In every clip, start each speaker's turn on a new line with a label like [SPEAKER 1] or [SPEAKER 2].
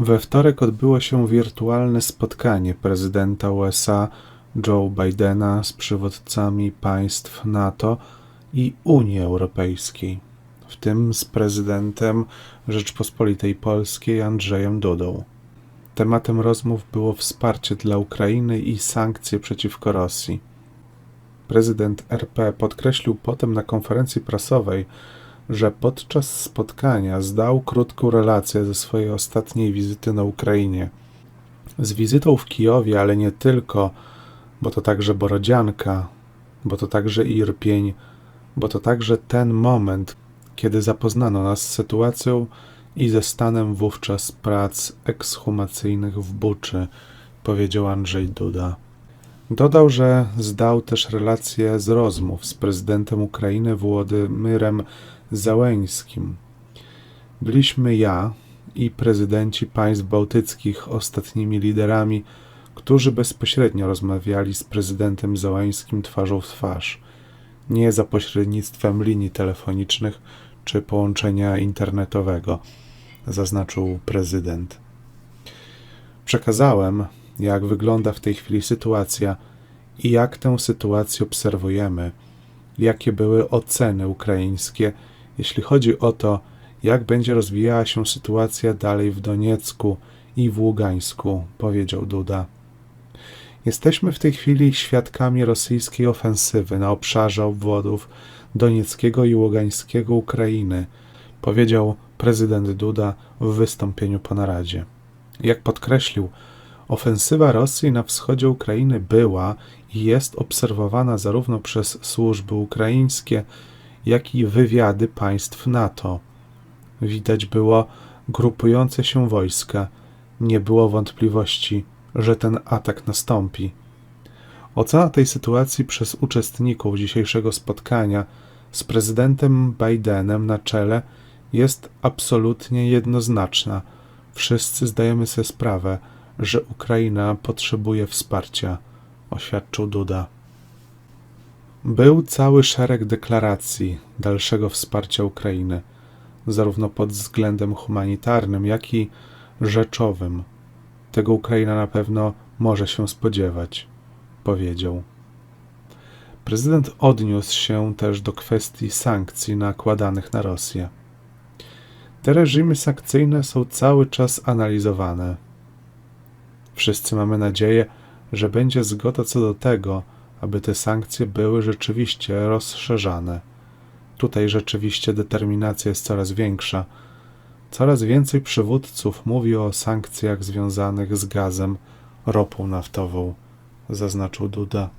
[SPEAKER 1] We wtorek odbyło się wirtualne spotkanie prezydenta USA Joe Bidena z przywódcami państw NATO i Unii Europejskiej, w tym z prezydentem Rzeczpospolitej Polskiej Andrzejem Dudą. Tematem rozmów było wsparcie dla Ukrainy i sankcje przeciwko Rosji. Prezydent RP podkreślił potem na konferencji prasowej, że podczas spotkania zdał krótką relację ze swojej ostatniej wizyty na Ukrainie. Z wizytą w Kijowie, ale nie tylko, bo to także Borodzianka, bo to także Irpień, bo to także ten moment, kiedy zapoznano nas z sytuacją i ze stanem wówczas prac ekshumacyjnych w Buczy, powiedział Andrzej Duda. Dodał, że zdał też relacje z rozmów z prezydentem Ukrainy Włodymyrem Załęskim. Byliśmy ja i prezydenci państw bałtyckich ostatnimi liderami, którzy bezpośrednio rozmawiali z prezydentem Załęskim twarzą w twarz, nie za pośrednictwem linii telefonicznych czy połączenia internetowego, zaznaczył prezydent. Przekazałem, jak wygląda w tej chwili sytuacja i jak tę sytuację obserwujemy, jakie były oceny ukraińskie jeśli chodzi o to, jak będzie rozwijała się sytuacja dalej w Doniecku i w Ługańsku, powiedział Duda. Jesteśmy w tej chwili świadkami rosyjskiej ofensywy na obszarze obwodów Donieckiego i Ługańskiego Ukrainy, powiedział prezydent Duda w wystąpieniu po naradzie. Jak podkreślił, ofensywa Rosji na wschodzie Ukrainy była i jest obserwowana zarówno przez służby ukraińskie, jak i wywiady państw NATO. Widać było grupujące się wojska. Nie było wątpliwości, że ten atak nastąpi. Ocena tej sytuacji przez uczestników dzisiejszego spotkania z prezydentem Bidenem na czele jest absolutnie jednoznaczna. Wszyscy zdajemy sobie sprawę, że Ukraina potrzebuje wsparcia, oświadczył Duda. Był cały szereg deklaracji dalszego wsparcia Ukrainy, zarówno pod względem humanitarnym, jak i rzeczowym. Tego Ukraina na pewno może się spodziewać, powiedział. Prezydent odniósł się też do kwestii sankcji nakładanych na Rosję. Te reżimy sankcyjne są cały czas analizowane. Wszyscy mamy nadzieję, że będzie zgoda co do tego, aby te sankcje były rzeczywiście rozszerzane. Tutaj rzeczywiście determinacja jest coraz większa. Coraz więcej przywódców mówi o sankcjach związanych z gazem, ropą naftową, zaznaczył Duda.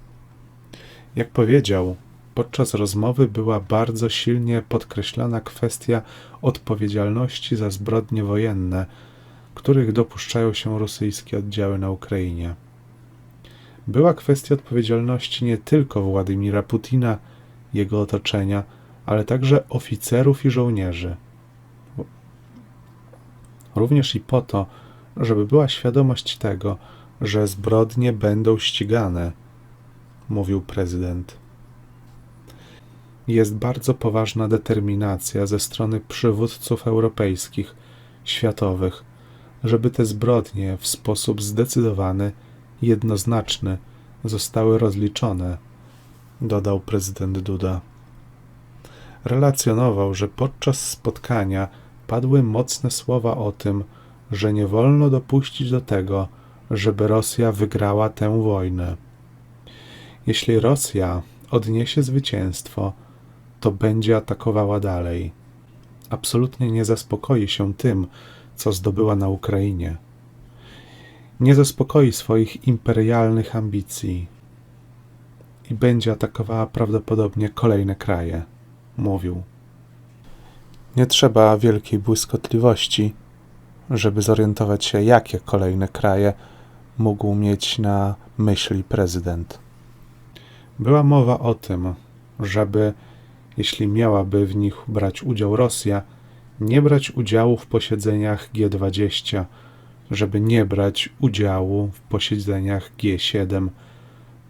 [SPEAKER 1] Jak powiedział, podczas rozmowy była bardzo silnie podkreślana kwestia odpowiedzialności za zbrodnie wojenne, których dopuszczają się rosyjskie oddziały na Ukrainie była kwestia odpowiedzialności nie tylko Władimira Putina, jego otoczenia, ale także oficerów i żołnierzy. Również i po to, żeby była świadomość tego, że zbrodnie będą ścigane, mówił prezydent. Jest bardzo poważna determinacja ze strony przywódców europejskich, światowych, żeby te zbrodnie w sposób zdecydowany jednoznaczny zostały rozliczone, dodał prezydent Duda. Relacjonował, że podczas spotkania padły mocne słowa o tym, że nie wolno dopuścić do tego, żeby Rosja wygrała tę wojnę. Jeśli Rosja odniesie zwycięstwo, to będzie atakowała dalej. Absolutnie nie zaspokoi się tym, co zdobyła na Ukrainie nie zaspokoi swoich imperialnych ambicji i będzie atakowała prawdopodobnie kolejne kraje, mówił. Nie trzeba wielkiej błyskotliwości, żeby zorientować się, jakie kolejne kraje mógł mieć na myśli prezydent. Była mowa o tym, żeby, jeśli miałaby w nich brać udział Rosja, nie brać udziału w posiedzeniach G20 żeby nie brać udziału w posiedzeniach G7.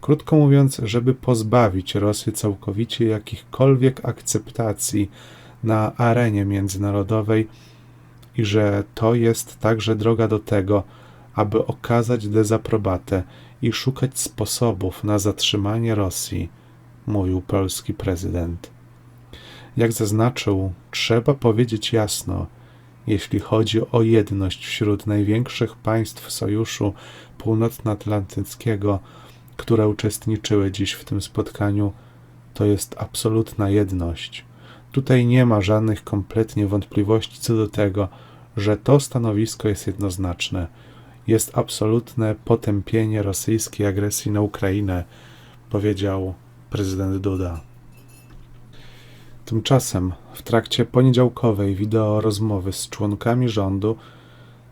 [SPEAKER 1] Krótko mówiąc, żeby pozbawić Rosję całkowicie jakichkolwiek akceptacji na arenie międzynarodowej, i że to jest także droga do tego, aby okazać dezaprobatę i szukać sposobów na zatrzymanie Rosji, mówił polski prezydent. Jak zaznaczył, trzeba powiedzieć jasno, jeśli chodzi o jedność wśród największych państw Sojuszu Północnoatlantyckiego, które uczestniczyły dziś w tym spotkaniu, to jest absolutna jedność. Tutaj nie ma żadnych kompletnie wątpliwości co do tego, że to stanowisko jest jednoznaczne. Jest absolutne potępienie rosyjskiej agresji na Ukrainę, powiedział prezydent Duda. Tymczasem w trakcie poniedziałkowej wideo rozmowy z członkami rządu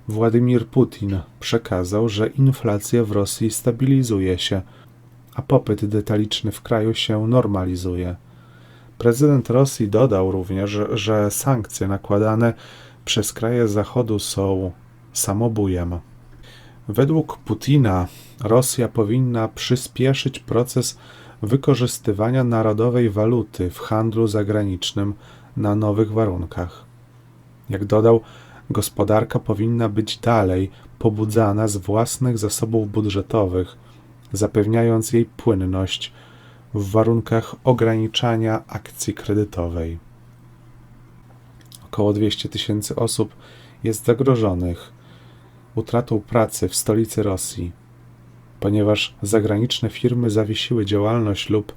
[SPEAKER 1] Władimir Putin przekazał, że inflacja w Rosji stabilizuje się, a popyt detaliczny w kraju się normalizuje. Prezydent Rosji dodał również, że sankcje nakładane przez kraje Zachodu są samobujem. Według Putina Rosja powinna przyspieszyć proces wykorzystywania narodowej waluty w handlu zagranicznym na nowych warunkach. Jak dodał, gospodarka powinna być dalej pobudzana z własnych zasobów budżetowych, zapewniając jej płynność w warunkach ograniczania akcji kredytowej. Około 200 tysięcy osób jest zagrożonych utratą pracy w stolicy Rosji, ponieważ zagraniczne firmy zawiesiły działalność lub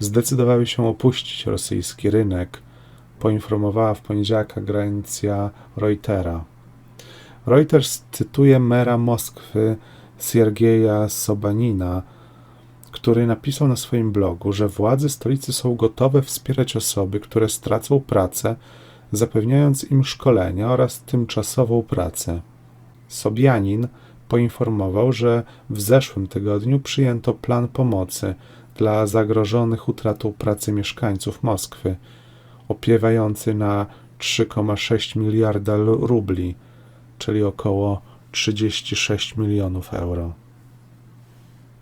[SPEAKER 1] zdecydowały się opuścić rosyjski rynek, poinformowała w poniedziałek agencja Reutera. Reuters cytuje mera Moskwy Siergieja Sobanina, który napisał na swoim blogu, że władze stolicy są gotowe wspierać osoby, które stracą pracę, zapewniając im szkolenia oraz tymczasową pracę. Sobianin poinformował, że w zeszłym tygodniu przyjęto plan pomocy dla zagrożonych utratą pracy mieszkańców Moskwy, opiewający na 3,6 miliarda rubli, czyli około 36 milionów euro.